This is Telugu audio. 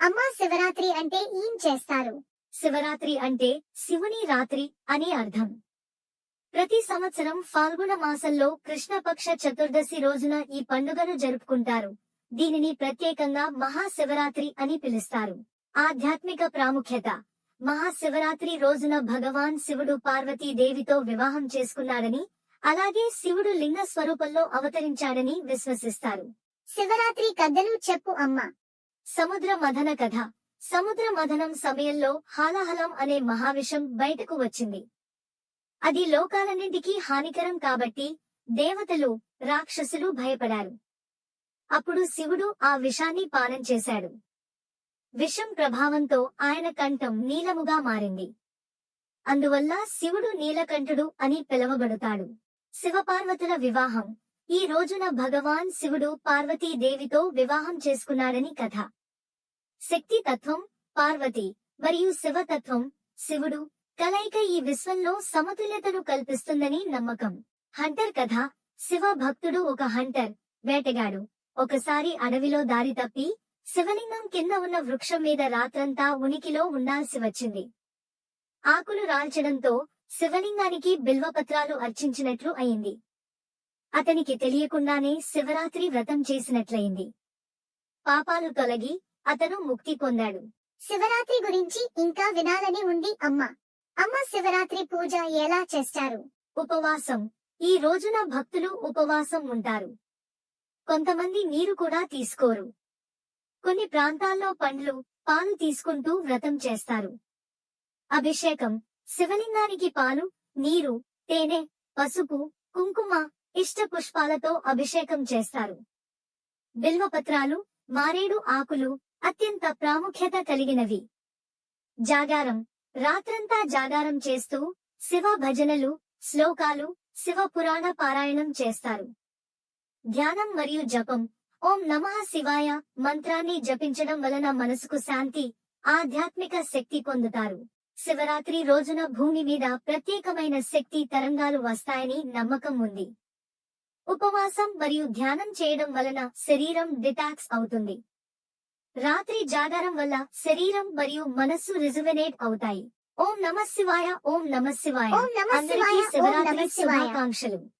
అమ్మా శివరాత్రి అంటే ఏం చేస్తారు? శివరాత్రి అంటే శివుని రాత్రి అని అర్థం. ప్రతి సంవత్సరం ఫాల్గుణ మాసంలో కృష్ణపక్ష చతుర్దశి రోజున ఈ పండుగను జరుపుకుంటారు. దీనిని ప్రత్యేకంగా మహాశివరాత్రి అని పిలుస్తారు. ఆధ్యాత్మిక ప్రాముఖ్యత. మహాశివరాత్రి రోజున భగవాన్ శివుడు పార్వతీదేవితో వివాహం చేసుకున్నాడని అలాగే శివుడు లింగ స్వరూపంలో అవతరించాడని విశ్వసిస్తారు. శివరాత్రి కథలు చెప్పు అమ్మ. సముద్ర మథన కథ. సముద్ర మథనం సమయంలో హాలాహలం అనే మహావిషం బయటకు వచ్చింది. అది లోకాలన్నింటికీ హానికరం కాబట్టి దేవతలు రాక్షసులు భయపడారు. అప్పుడు శివుడు ఆ విషాన్ని పానం చేశాడు. విషం ప్రభావంతో ఆయన కంఠం నీలముగా మారింది. అందువల్ల శివుడు నీలకంఠుడు అని పిలవబడతాడు. శివపార్వతుల వివాహం. ఈ రోజున భగవాన్ శివుడు పార్వతీదేవితో వివాహం చేసుకున్నాడని కథ. శక్తి తత్వం పార్వతి మరియు శివతత్వం శివుడు కలయిక ఈ విశ్వంలో సమతుల్యతను కల్పిస్తుందని నమ్మకం. హంటర్ కథ శివ భక్తుడు ఒక హంటర్ వేటగాడు. ఒకసారి అడవిలో దారి తప్పి శివలింగం కింద ఉన్న వృక్షం మీద రాత్రంతా ఉనికిలో ఉండాల్సి వచ్చింది. ఆకులు రాల్చడంతో శివలింగానికి బిల్వపత్రాలు అర్చించినట్లు అయింది. అతనికి తెలియకుండానే శివరాత్రి వ్రతం చేసినట్లయింది. పాపాలు తొలగి అతను ముక్తి పొందాడు. శివరాత్రి గురించి ఇంకా వినాలని ఉంది అమ్మ. అమ్మ శివరాత్రి పూజ ఎలా చేస్తారు? ఉపవాసం. ఈ రోజున భక్తులు ఉపవాసం ఉంటారు. కొంతమంది నీరు కూడా తీసుకోరు. కొన్ని ప్రాంతాల్లో పండ్లు పాలు తీసుకుంటూ వ్రతం చేస్తారు. అభిషేకం. శివలింగానికి పాలు నీరు తేనె పసుపు కుంకుమ ఇష్ట పుష్పాలతో అభిషేకం చేస్తారు. బిల్వపత్రాలు మారేడు ఆకులు అత్యంత ప్రాముఖ్యత కలిగినవి. జాగారం. రాత్రంతా జాగారం చేస్తూ శివ భజనలు శ్లోకాలు శివ పురాణ పారాయణం చేస్తారు. ధ్యానం మరియు జపం. ఓం నమః శివాయ మంత్రాన్ని జపించడం వలన మనసుకు శాంతి ఆధ్యాత్మిక శక్తి పొందుతారు. శివరాత్రి రోజున భూమి మీద ప్రత్యేకమైన శక్తి తరంగాలు వస్తాయని నమ్మకం ఉంది. ఉపవాసం మరియు ధ్యానం చేయడం వలన శరీరం డిటాక్స్ అవుతుంది. రాత్రి జాగారం వల్ల శరీరం మరియు మనస్సు రిజువెనేట్ అవుతాయి. ఓం నమ శివాయ ఓం నమ శివాయ. అందరికీ శివరాత్రి. శుభాకాంక్షలు.